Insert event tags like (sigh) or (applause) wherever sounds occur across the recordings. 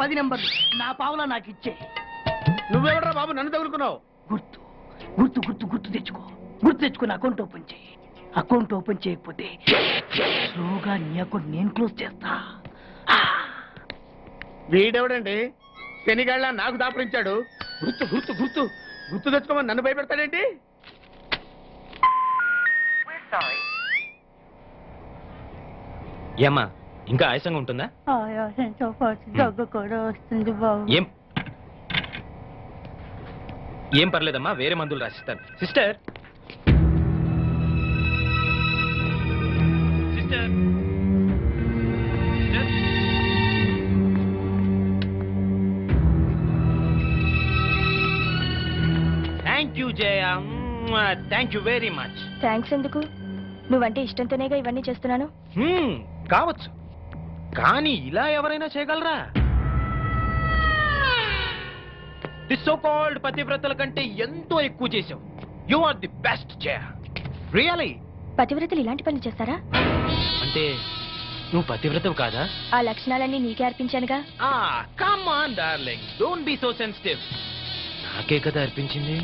పది నెంబర్లు. నా పావులా నాకు ఇచ్చే. నువ్వెవడరా బాబు? నన్ను తగులుకున్నావు. గుర్తు గుర్తు గుర్తు గుర్తు తెచ్చుకో. గుర్తు తెచ్చుకుని అకౌంట్ ఓపెన్ చేయి. అకౌంట్ ఓపెన్ చేయకపోతే స్లోగా నీ అకౌంట్ నేను క్లోజ్ చేస్తా. వీడెవడండి? శనిగాళ్ళ నాకు దాపరించాడు. గుర్తు గుర్తు గుర్తు. గుర్తు తెచ్చుకోమని నన్ను భయపెడతాడేంటి? ఏమ్మా ఇంకా ఆయాసంగా ఉంటుందా? ఆయాసంతో పాటు దగ్గు కూడా వస్తుంది బాబు ఏం? ఏం పర్లేదమ్మా వేరే మందులు రాసిస్తాను. Sister! Sister! Thank you Jaya thank you very much thanks ఎందుకు? నువ్వంటే ఇష్టంతోనేగా ఇవన్నీ చేస్తున్నాను. కావచ్చు. కానీ ఇలా ఎవరైనా చేయగలరా? ది సో కాల్డ్ పతివ్రతల కంటే ఎంతో ఎక్కువ చేసావు you are the best Jaya really పతివ్రతలు ఇలాంటి పనులు చేస్తారా? అంటే నువ్వు పతివ్రతవు కాదా? ఆ లక్షణాలన్నీ నీకే అర్పించానుగా. ఆ come on darling don't be so sensitive నాకే కదా అర్పించింది?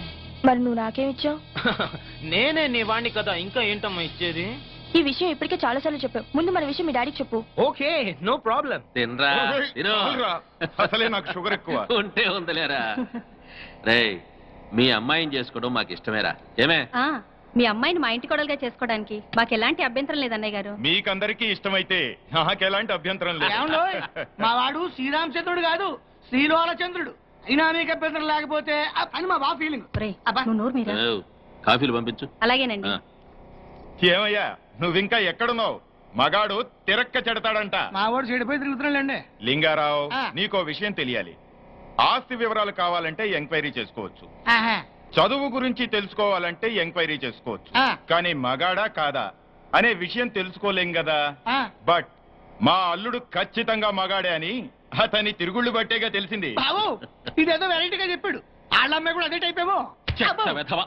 మరి నువ్వు నాకేమిచ్చావు? (laughs) నేనే నీ వాణ్ణి కదా ఇంకా ఏంటమ్మా ఇచ్చేది? ఈ విషయం ఇప్పటికే చాలా సార్లు చెప్పావు. ముందు మన విషయం మీ డాడీకి చెప్పు. Okay no problem. తినరా తిను. అసలే నాకు షుగర్ ఎక్కువ. (laughs) ఉంటే ఉందిలేరా. రేయ్ మీ అమ్మాయిని చేసుకోవడం మాకు ఇష్టమేరా. ఏమే? ఆ మీ అమ్మాయిని మా ఇంటి కొడలుగా చేసుకోవడానికి మాకు ఎలాంటి అభ్యంతరం లేదు అన్నయ్య గారు. మీకందరికీ ఇష్టమైతే నాకు ఎలాంటి అభ్యంతరం ఏమండోయ్? మా వాడు శ్రీరామచంద్రుడు కాదు శ్రీలోలచంద్రుడు అయినా మీకు అభ్యంతరం లేకపోతే అని మా ఫీలింగ్ ఒరేయ్, అబ్బా. నువ్వు నోరు మీరా? కాఫీలు పంపించు. అలాగేనండి. ఆ, ఏమయ్యా? నువ్వింకా ఎక్కడున్నావు? మగాడు తిరక్క చెడతాడంట. మా వాడు చెడిపోయి తిరుగుతున్నాడండి లింగారావు ఆ. నీకో విషయం తెలియాలి. ఆస్తి వివరాలు కావాలంటే ఎంక్వైరీ చేసుకోవచ్చు. ఆహా. చదువు గురించి తెలుసుకోవాలంటే ఎంక్వైరీ చేసుకోవచ్చు. ఆ. కానీ మగాడా కాదా? అనే విషయం తెలుసుకోలేం కదా ఆ. బట్ మా అల్లుడు ఖచ్చితంగా మగాడే అని అతని తిరుగుళ్ళు బట్టేగా తెలిసింది. బావు ఇదేదో వెరైటీగా చెప్పాడు. వాళ్ళ అమ్మాయి కూడా అదే టైప్ ఏమో. చెత్త వెధవ.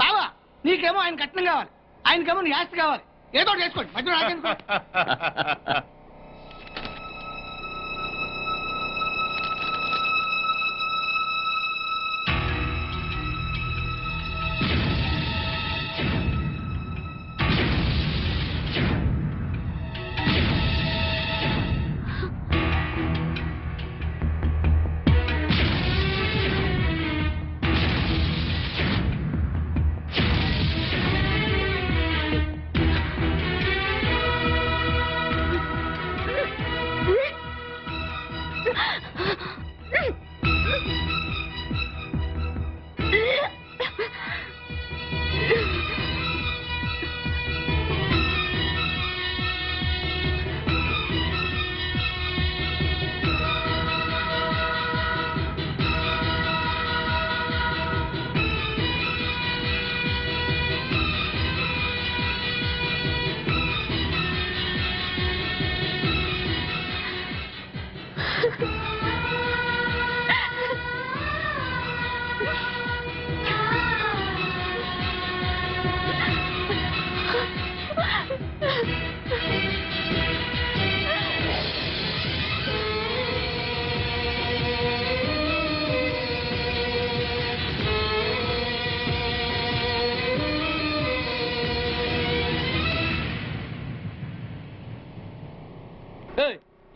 బావా నీకేమో ఆయన కట్నం కావాలి. ఆయనకేమో నీ ఆస్తి కావాలి. ఏదో చేసుకోండి మధ్యలో (laughs)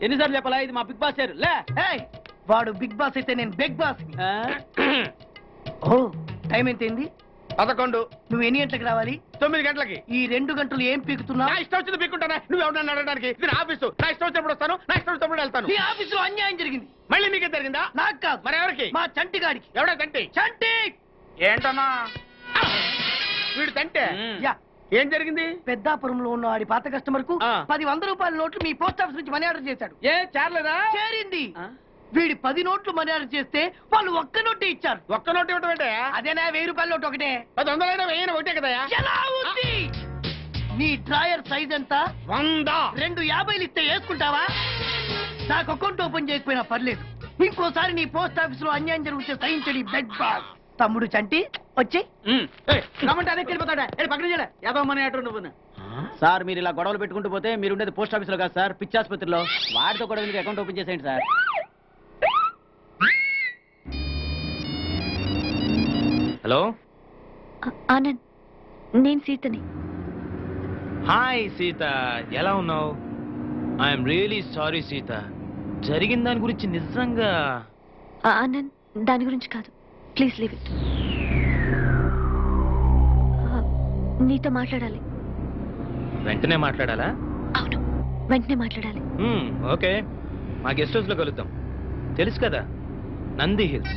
ఎన్నిసార్లు చెప్పాలా? ఇది మా బిగ్ బాస్ సార్ లే! ఏయ్, వాడు బిగ్ బాస్ అయితే నేను బిగ్ బాస్ ఆ? ఓ టైం ఎంతైంది? పదకొండు. నువ్వు ఎన్ని గంటలకు రావాలి? తొమ్మిది గంటలకి. ఈ రెండు గంటలు ఏం పీకుతున్నా? నా ఇష్టం వచ్చింది పీక్కుంటానా. నువ్వు ఎవరన్నా అడగడానికి? ఇది నా ఆఫీసు. నా ఇష్టం వచ్చినప్పుడు వస్తాను నా ఇష్టం వచ్చినప్పుడు వెళ్తాను. నీ ఆఫీసులో అన్యాయం జరిగింది. మళ్ళీ మీకే జరిగిందా? నాకు కాదు. మరి ఎవరికి? మా చంటి గాడికి. ఎవడా తంటి చంటి! ఏంటన్నా? వీడు తంటే యా. ఏం జరిగింది? పెద్దాపురంలో ఉన్న వాడి పాత కస్టమర్కు ఆ. పది వంద రూపాయల నోట్లు మీ పోస్ట్ ఆఫీస్ నుంచి మనీ ఆర్డర్ చేశాడు. ఏ చార్లేదా? చేరింది. ఆ? వీడి పది నోట్లు మనీ ఆర్డర్ చేస్తే వాళ్ళు ఒక్క నోటే ఇచ్చారు. ఒక్క నోటు ఇవ్వటం ఏంటే అదేనా వెయ్యి రూపాయల నోటు ఒకటే? పది వందలైనా వెయ్యిన ఒకటే కదా ఎలా ఉంది? నీ డ్రాయర్ సైజ్ ఎంత? వంద. రెండు యాభైలు ఇస్తే వేసుకుంటావా? నాకు అకౌంట్ ఓపెన్ చేయకపోయినా పర్లేదు. ఇంకోసారి నీ పోస్ట్ ఆఫీస్లో అన్యాయం జరిగితే సహించడి బెడ్ బాస్. తమ్ముడు చంటి వచ్చి. రమ్మంటే అదే వెళ్ళిపోతాడా పక్కన నువ్వు సార్ మీరు ఇలా గొడవలు పెట్టుకుంటూ పోతే మీరు ఉండేది పోస్ట్ ఆఫీస్లో కాదు సార్ పిచ్చి ఆసుపత్రిలో. వాడితో కూడా ఎందుకు అకౌంట్ ఓపెన్ చేసేయండి సార్? హలో? ఆనంద్ నేను సీతని. హాయ్ సీత ఎలా ఉన్నావు? I'm really sorry Sita. జరిగిన దాని గురించి నిజంగా ఆనంద్ దాని గురించి కాదు. Please leave it. నీతో మాట్లాడాలి. వెంటనే మాట్లాడాలా? అవును వెంటనే మాట్లాడాలి. ఓకే. మా గెస్ట్ హౌస్లో కలుద్దాం. తెలుసు కదా నంది హిల్స్.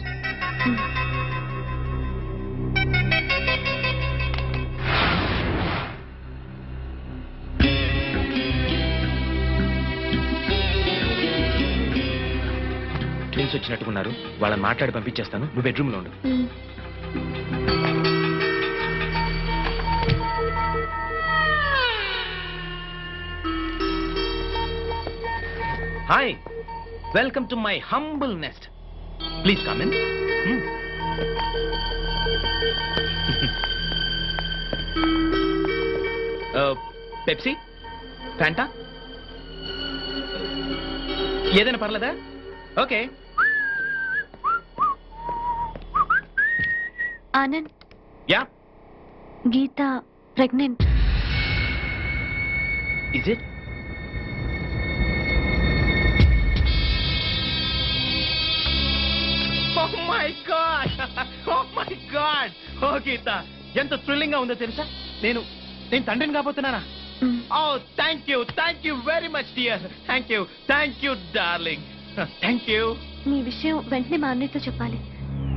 ట్విన్స్ వచ్చినట్టుకున్నారు. వాళ్ళని మాట్లాడి పంపించేస్తాను. నువ్వు బెడ్రూమ్లో ఉండు. Hi welcome to my humble nest please come in Pepsi Fanta ఏదైనా పర్లేదా? Okay Anand. Yeah. Geeta pregnant. Is it oh my God oh my God oh Geeta ఎంత థ్రిల్లింగ్గా ఉందో తెలుసా? నేను నేను తండ్రిని కాబోతున్నానా? ఓ thank you thank you very much dear thank you thank you darling thank you మీ విషయం వెంటనే మా అన్నయ్యతో చెప్పాలి.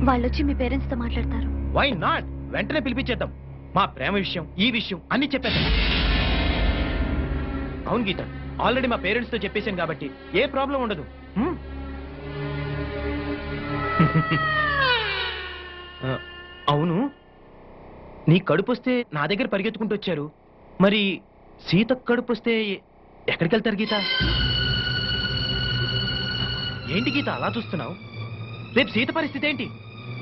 వాళ్ళు వచ్చి మీ పేరెంట్స్తో మాట్లాడతారు. వై నాట్ వెంటనే పిలిపించేద్దాం. మా ప్రేమ విషయం ఈ విషయం అన్ని చెప్పేద్దాం. అవును గీత ఆల్రెడీ మా పేరెంట్స్తో చెప్పేశాను కాబట్టి ఏ ప్రాబ్లం ఉండదు. హ్మ్? (laughs) ఆ, అవును. నీ కడుపు వస్తే నా దగ్గర పరిగెత్తుకుంటూ వచ్చారు. మరి సీత కడుపు వస్తే ఎక్కడికి వెళ్తారు గీత? ఏంటి గీత అలా చూస్తున్నావు? రేపు సీత పరిస్థితి ఏంటి?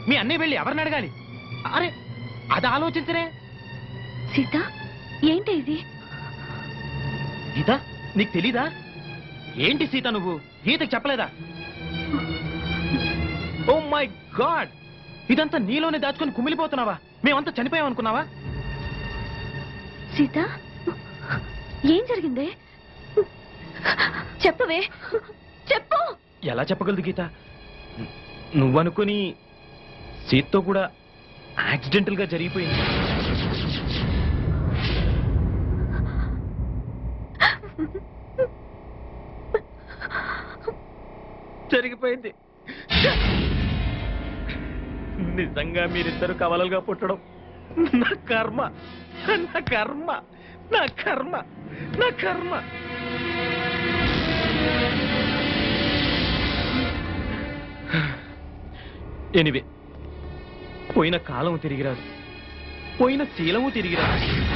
మీ అన్నయ్య వెళ్ళి ఎవరిని అడగాలి? అరే అది ఆలోచించరే. సీత ఏంటి ఇది? గీత నీకు తెలీదా? ఏంటి సీత నువ్వు? గీతకు చెప్పలేదా? ఓ మై గాడ్ ఇదంతా నీలోనే దాచుకొని కుమిలిపోతున్నావా? మేమంతా చనిపోయాం అనుకున్నావా? సీత ఏం జరిగింది? చెప్పవే చెప్పు! ఎలా చెప్పగలదు గీత? నువ్వనుకుని సీతతో కూడా యాక్సిడెంటల్గా జరిగిపోయింది. జరిగిపోయింది. నిజంగా మీరిద్దరు కవలలుగా పుట్టడం నా కర్మ నా కర్మ నా కర్మ నా కర్మ. ఎనివే పోయిన కాలం తిరిగిరాదు. పోయిన శీలము తిరిగిరాదు.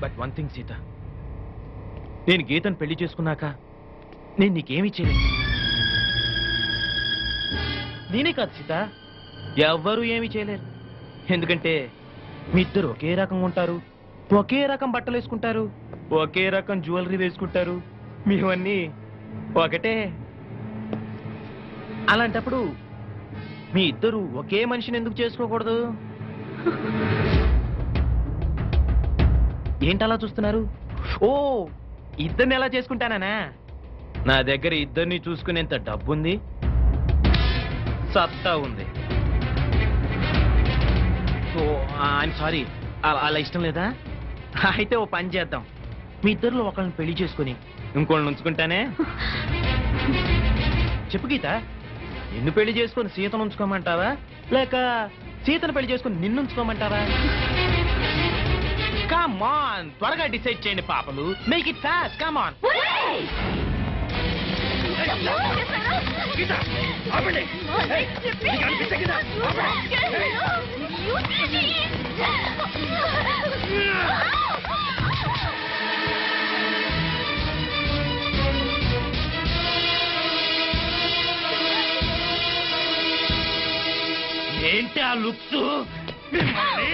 But one thing Sita. నేను గీతను పెళ్ళి చేసుకున్నాక నేను నీకేమి చేయలేదు. నేనే కాదు సీత. ఎవ్వరూ ఏమీ చేయలేరు. ఎందుకంటే మీ ఇద్దరు ఒకే రకంగా ఉంటారు. ఒకే రకం బట్టలు వేసుకుంటారు. ఒకే రకం జ్యువెలరీ వేసుకుంటారు. మేమన్నీ ఒకటే. అలాంటప్పుడు మీ ఇద్దరు ఒకే మనిషిని ఎందుకు చేసుకోకూడదు? ఏంటలా చూస్తున్నారు? ఓ ఇద్దరిని ఎలా చేసుకుంటానా నా దగ్గర ఇద్దరిని చూసుకునేంత డబ్బుంది? సత్తా ఉంది. ఓ ఐఎమ్ సారీ అలా ఇష్టం లేదా? అయితే ఓ పని చేద్దాం. మీ ఇద్దరిలో ఒకళ్ళని పెళ్ళి చేసుకుని ఇంకోళ్ళని ఉంచుకుంటానే? చెప్పు గీత. నిన్ను పెళ్ళి చేసుకొని సీతను ఉంచుకోమంటావా లేక సీతను పెళ్ళి చేసుకుని నిన్నుంచుకోమంటారా కమాన్ త్వరగా డిసైడ్ చేయండి పాపలు మేక్ ఇట్ ఫాస్ట్ కమాన్ ఏంటి ఆ లుక్స్? మిమ్మల్ని?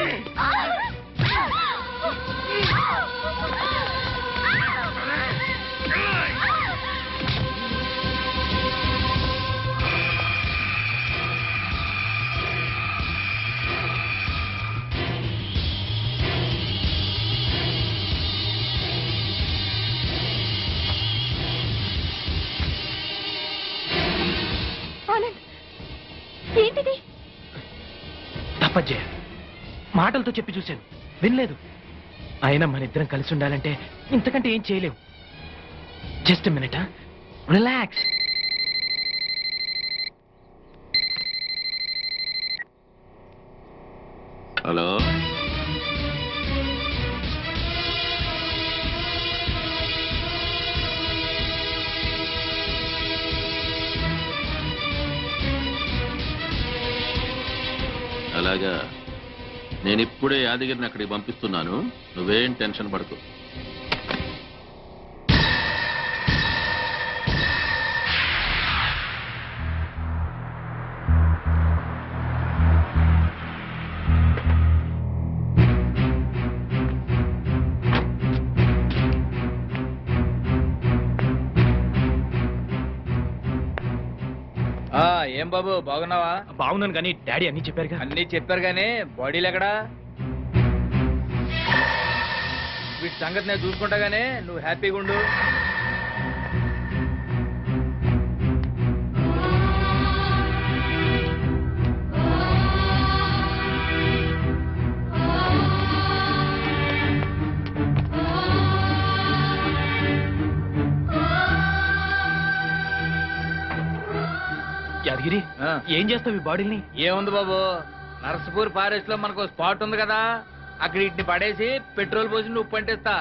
తప్పజ్జే మాటలతో చెప్పి చూశాను. వినలేదు. అయినా మన ఇద్దరం కలిసి ఉండాలంటే ఇంతకంటే ఏం చేయలేవు జస్ట్ మినిట్ రిలాక్స్. హలో. అలాగా. నేను ఇప్పుడే యాదగిరిని అక్కడికి పంపిస్తున్నాను. నువ్వేం టెన్షన్ పడకు. బాబు బాగున్నావా? బాగున్నాను కానీ డాడీ అన్ని చెప్పారుగా. అన్ని చెప్పారు గానీ బాడీలు ఎక్కడా? వీటి సంగతి నేను చూసుకుంటా గానీ నువ్వు హ్యాపీగా ఉండు. ఆ. ఏం చేస్తావు ఈ బాడీని ఏముంది బాబు? నర్సపూర్ ఫారెస్ట్లో మనకు స్పాట్ ఉంది కదా. అక్కడ వీటిని పడేసి పెట్రోల్ పోసి నువ్వు పంటిస్తా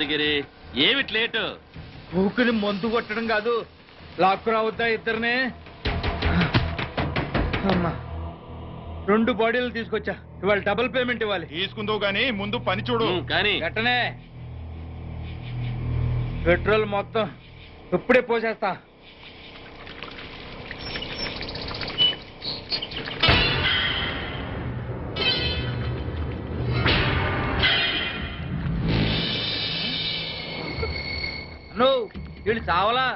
యాదగిరి ఏమిటి లేటు? ఊపిని మందు కొట్టడం కాదు లాక్కు రావద్దా ఇద్దరిని? అమ్మా రెండు బాడీలు తీసుకొచ్చా. ఇవాళ డబుల్ పేమెంట్ ఇవ్వాలి. తీసుకుందో గాని ముందు పని చూడు. కానీ. వెంటనే పెట్రోల్ మొత్తం ఇప్పుడే పోసేస్తా. వీళ్ళు చావలా?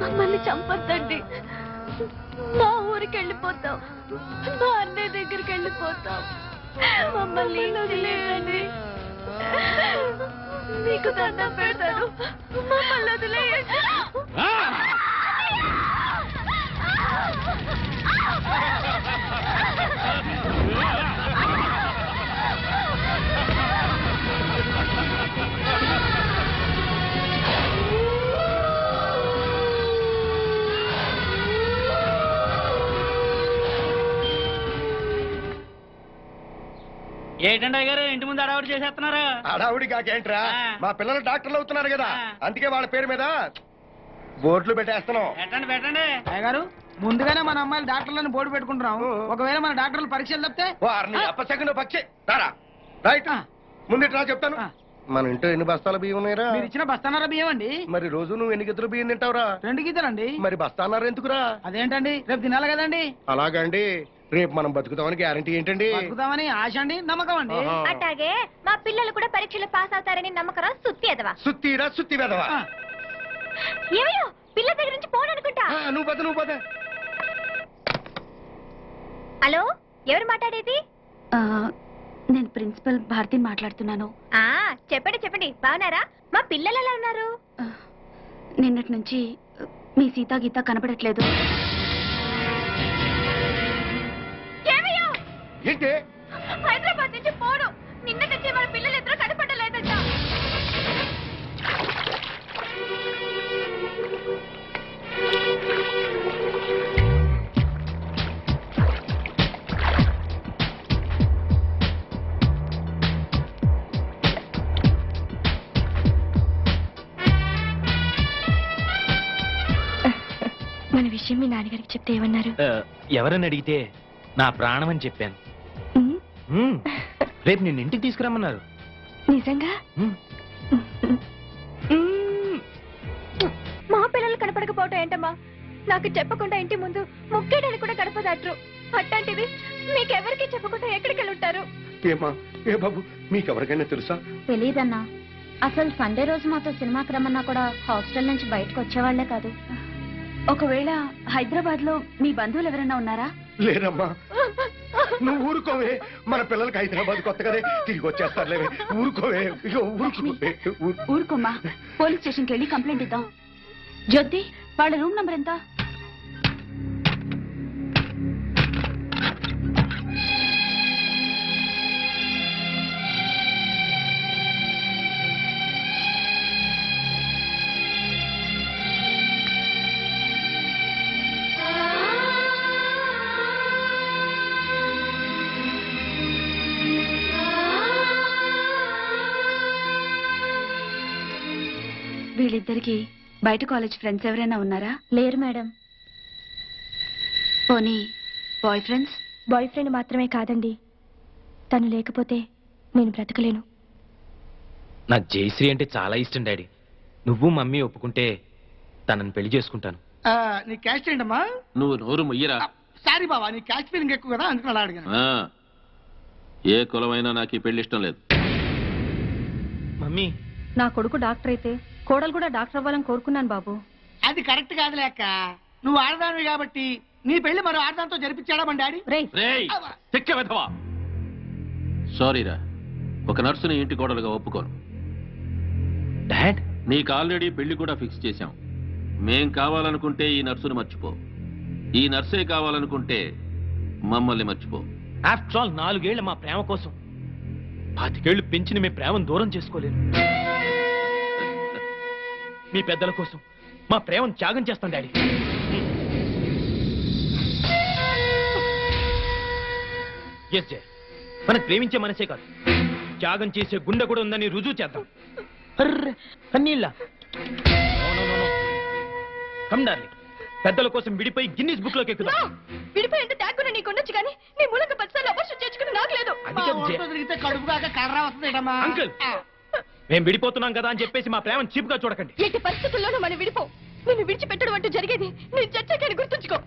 మమ్మల్ని చంపొద్దండి. మా ఊరికి వెళ్ళిపోతాం. మా అన్నయ్య దగ్గరికి వెళ్ళిపోతాం. మమ్మల్ని వదిలేయండి. మీకు దండం పెడతాను. మమ్మల్ని వదిలేయండి ఏంటండి గారు ఇంటి ముందు అడవాడు చేసేస్తున్నారు. అడావుడి కాకేంట్రా. మా పిల్లలు డాక్టర్లు అవుతున్నారు కదా. అందుకే వాళ్ళ పేరు మీద బోర్డులు పెట్టేస్తున్నాం. పెట్టండి పెట్టండి. గారు ముందుగానే మన అమ్మాయిలు డాక్టర్లను బోర్డు పెట్టుకుంటున్నాం. ఒకవేళ మన డాక్టర్లు పరీక్షలు తప్పితే అప్పసెకండ్ పక్షి. రారా. రైట్. ముందు రా చెప్తాను. మన ఇంట్లో ఎన్ని బస్తాల బియ్యం ఉన్నాయిరా? మీరు ఇచ్చిన బస్తానారా బియ్యం అండి. మరి రోజు నువ్వు ఎన్ని గిద్దరు బియ్యం తింటావురా? రెండు గీతలండి మరి బస్తాన్నారు ఎందుకురా? అదేంటండి? రేపు తినాలి కదండి. అలాగండి. రేపు మనం బతుకుతామని గ్యారంటీ ఏంటండి? బతుకుతామని ఆశ అండి నమ్మకం అండి. ఆహా. అట్లాగే మా పిల్లలు కూడా పరీక్షలు పాస్ అవుతారని నమ్మకరా సుత్తి ఎదవా సుత్తిరా సుత్తి వెదవా ఆ. ఏమయ్యో పిల్ల దగ్గర నుంచి ఫోన్ అనుకుంటా. ఆ, నువ్వు పద నువ్వు పద. హలో ఎవరు మాట్లాడేది? నేను ప్రిన్సిపల్ భారతిని మాట్లాడుతున్నాను. ఆ చెప్పండి చెప్పండి బాగున్నారా? మా పిల్లలు ఎలా ఉన్నారు? నిన్నటి నుంచి మీ సీతా గీత కనబడట్లేదు ఏంటి? హైదరాబాద్ నుంచి ఫోను నిన్న నుంచి మన పిల్లలు ఇద్దరు కనపడలేదంట. మన విషయం మీ నాన్నగారికి చెప్తే ఏమన్నారు? ఎవరని అడిగితే నా ప్రాణం అని చెప్పాను. రేపు నిన్ను ఇంటికి తీసుకురమ్మన్నారు. నిజంగా? మా పిల్లలు కనపడకపోవటం ఏంటమ్మా? నాకు చెప్పకుండా ఇంటి ముందు ముక్కేడని కూడా గడపదాట్రు అట్లాంటిది మీకెవరికి చెప్పకుండా ఎక్కడికి వెళ్ళి ఉంటారు? ఏమా? ఏ బాబు? మీకెవరికైనా తెలుసా? తెలీదన్నా. అసలు సండే రోజు మాతో సినిమాకి రమ్మన్నా కూడా హాస్టల్ నుంచి బయటకు వచ్చేవాళ్ళే కాదు. ఒకవేళ హైదరాబాద్లో మీ బంధువులు ఎవరైనా ఉన్నారా? లేదమ్మా నువ్వు ఊరుకోవే. మన పిల్లలకి హైదరాబాద్ కొత్తగానే తిరిగి వచ్చేస్తారులేవే ఊరుకోవే. ఊరుకోవే. ఊరు- ఊరుకోమ్మా. పోలీస్ స్టేషన్కి వెళ్ళి కంప్లైంట్ ఇద్దాం. జ్యోతి వాళ్ళ రూమ్ నంబర్ ఎంత? వీళ్ళిద్దరికి బయట కాలేజ్ ఫ్రెండ్స్ ఎవరైనా ఉన్నారా? లేరు మేడం. పోనీ బాయ్ ఫ్రెండ్స్? బాయ్ ఫ్రెండ్ మాత్రమే కాదండి. తను లేకపోతే నేను బ్రతకలేను. నాకు జయశ్రీ అంటే చాలా ఇష్టం డాడీ. నువ్వు మమ్మీ ఒప్పుకుంటే తనని పెళ్ళి చేసుకుంటాను. ఆ, నీ క్యాస్ట్ ఏంటమ్మా నువ్వు నోరు మొయ్యరా? సారీ బాబా నీ క్యాస్ట్ ఫీలింగ్ ఎక్కువ కదా అందుకని అలా అడిగాను. ఆ. ఏ కులమైనా నాకు ఈ పెళ్ళి ఇష్టం లేదు. మమ్మీ. నా కొడుకు డాక్టర్ అయితే కోడలు కూడా డాక్టర్ అవ్వాలని కోరుకున్నాను బాబు. అది కరెక్ట్ కాదులే అక్క. నువ్వు ఆడదానివి కాబట్టి నీ పెళ్ళి మరో ఆడదాంతో జరిపించాడా మన డాడీ? రేయ్. సారీరా ఒక నర్సుని ఇంటి కోడలుగా ఒప్పుకోను. డాడ్? నీకు ఆల్రెడీ పెళ్ళి కూడా ఫిక్స్ చేశాం. మేం కావాలనుకుంటే ఈ నర్సును మర్చిపో. ఈ నర్సే కావాలనుకుంటే మమ్మల్ని మర్చిపో. ఆఫ్టర్ ఆల్ నాలుగేళ్ళ మా ప్రేమ కోసం. పాతికేళ్ళు పెంచిన మీ ప్రేమను దూరం చేసుకోలేను. మీ పెద్దల కోసం. మా ప్రేమను త్యాగం చేస్తాం డాడీ. ఎస్ జయ మనం ప్రేమించే మనసే కాదు. త్యాగం చేసే గుండె కూడా ఉందని రుజువు చేద్దాం. కమ్ డార్లింగ్ పెద్దల కోసం విడిపోయి గిన్నిస్ బుక్లోకి ఎక్కుదాం. విడిపోయి ఎంత త్యాగున నీకు ఉండొచ్చు కానీ నీ మూలంగా అవర్షం చేర్చుకుని నాకు లేదు. కడుపు కాక కర్ర అంకుల్ మేం విడిపోతున్నాం కదా అని చెప్పేసి మా ప్రేమను చీప్గా చూడకండి. ఎట్టి పరిస్థితుల్లోనూ మనం విడిపో. నిన్ను విడిచిపెట్టడం అంటూ జరిగేది నేను చచ్చాకని గుర్తుంచుకో.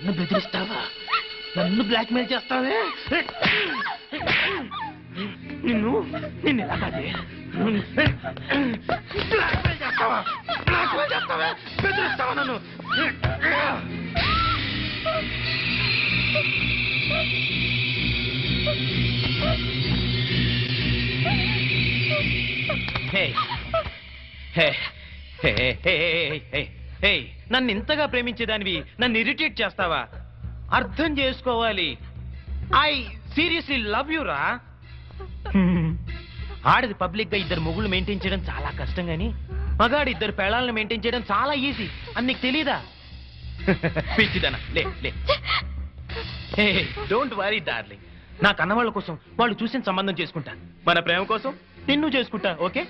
నన్ను బెదిరిస్తావా? నన్ను బ్లాక్మెయిల్ చేస్తావే? నిన్ను నిన్ను ఎలా కాదే. బ్లాక్మెయిల్ చేస్తావా? బ్లాక్మెయిల్ చేస్తావా? బెదిరిస్తావా నన్ను? నన్ను ఇంతగా ప్రేమించేదానివి నన్ను ఇరిటేట్ చేస్తావా? అర్థం చేసుకోవాలి. ఐ సీరియస్లీ లవ్ యు రా. ఆడది పబ్లిక్గా ఇద్దరు మొగుళ్ళు మెయింటైన్ చేయడం చాలా కష్టం గాని మగాడు ఇద్దరు పెళ్ళాలను మెయింటైన్ చేయడం చాలా ఈజీ. అని నీకు తెలీదా? (laughs) పిచ్చిదనా. లే లే. Don't worry darling. నా కన్నవాళ్ళ కోసం వాళ్ళు చూసిన సంబంధం చేసుకుంటా మన ప్రేమ కోసం నిన్ను చేసుకుంటా ఓకే?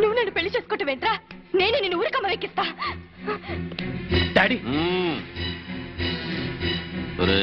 నువ్వు నన్ను పెళ్ళి చేసుకుంటా వెంట్రా నేను నిన్ను ఊరికమ్మ వెక్కిస్తా డాడీ.